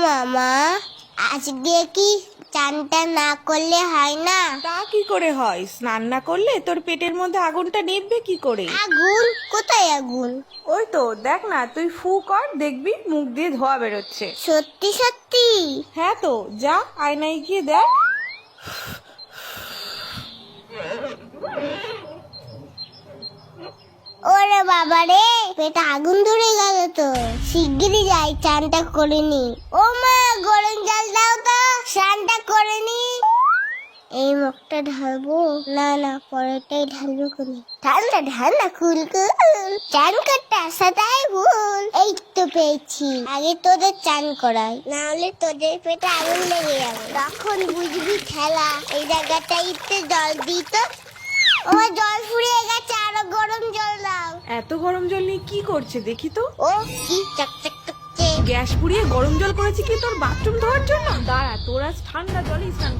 মামা আজকে কি চানটা না করলে হয় না? তা কি করে হয়? স্নান না করলে তোর পেটের মধ্যে আগুনটা নিভবে কি করে? আগুন? কোথায় আগুন? ওই তো দেখ না তুই ফু কর দেখবি মুখ দিয়ে ধোয়া বেরোচ্ছে। সত্যি সত্যি? হ্যাঁ তো যা আয়নায় গিয়ে দেখ। ওরে বাবা রে পেটে আগুন ধরে শিগগিরই যাই, চানটা করে নি। ও মা, গরম জল দাও তো স্নানটা করে নি। এই মুখটা ঢালবো? না না পরেরটাই ঢালবো কোনি ঠান্ডা ঠান্ডা কুল কুল চান করতে আসাটাই ভুল। এই তো পেয়েছি। আগে তোদের চান করাই না হলে তোদের পেটে আগুন লেগে যাবে। তখন বুঝবি খেলা, এই জায়গাটা ইতে জল দিত আমার জল এত গরম জল নিয়ে কি করছে দেখি তো? ও কি চকচক করছে? গ্যাস পুড়িয়ে গরম জল করেছি কি তোর বাথরুম ধোয়ার জন্য? দাঁড়া তোর আজ ঠান্ডা জলই স্নান।